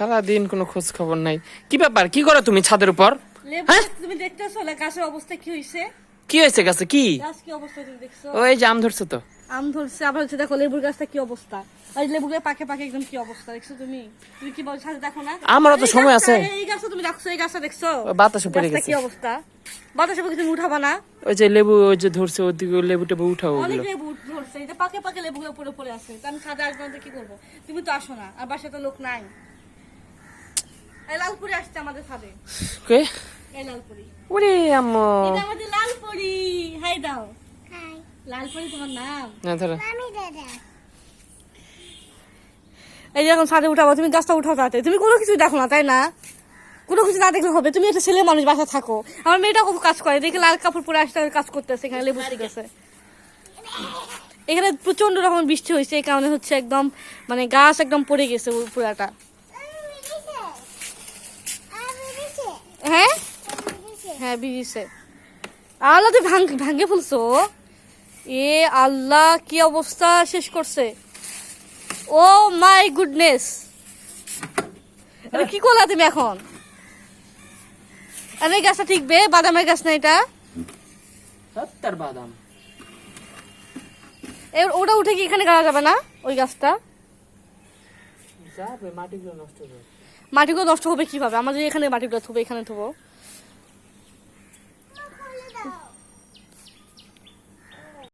সারাদিন কোনো খোঁজ খবর নাই। কি ব্যাপার? কি করো তুমি ছাদের উপর? হ্যাঁ? তুমি দেখতেছো না? গাছের অবস্থা কি হইছে? কি হয়েছে গাছে? কি? ওই যে আম ধরছো তো। আম ধরছে আবার হচ্ছে দেখো লেবুর গাছটা কি অবস্থা? আর গাছ পাকে পাকে একদম কি অবস্থা দেখছ তুমি? তুমি কি বলছো দেখো না? আমারও তো এই সময় আছে। এই গাছটা তুমি দেখছ এই গাছটা দেখছ? বাতাসে পড়ে গেছে কি অবস্থা? বাতাসে পড়ে তুমি উঠাবা না? ওই যে লেবু ওই যে ধরছে ওদিকে লেবু টেবু উঠাও অনেক লেবু ধরছে এই যে পাকে পাকে লেবুগুলো পড়ে পড়ে আছে। আমি ছাদে আসব কি করব? তুমি তো আসো না আর বাসায় তো লোক নাই। আসছে আমাদের ছাদে। কে? এই ওরে আম্মু। এটা আমাদের লালপুরি। হাই দাও। লালপুরি তোমার নাম? না ধরো। এই যে ছাদে উঠাবো তুমি গাছটা উঠাও তাড়াতাড়ি। তুমি কোনো কিছু দেখো না তাই না? কোনো কিছু না দেখলে হবে তুমি একটা ছেলে মানুষ বাসা থাকো। আমার মেয়েটা খুব কাজ করে দেখে লাল কাপড় পরে আসতে কাজ করতেছে এখানে লেবু গেছে এখানে প্রচণ্ড রকম বৃষ্টি হয়েছে এই কারণে হচ্ছে একদম মানে গাছ একদম পড়ে গেছে পুরাটা। হ্যাঁ ভিজিছে আল্লাহ তুই ভাঙ ভাঙে ফেলছো? এ আল্লাহ কি অবস্থা শেষ করছে? Oh my goodness. কি করলা তুমি এখন? আরে গাছটা ঠিকবে? বাদামের গাছ না এটা? সত্তর বাদাম। এবার ওটা উঠে কি এখানে গাড়া যাবে না ওই গাছটা? যাবে মাটিগুলো নষ্ট হবে মাটিগুলো নষ্ট হবে কীভাবে? আমাদের এখানে মাটিগুলো থবো এখানে থবো।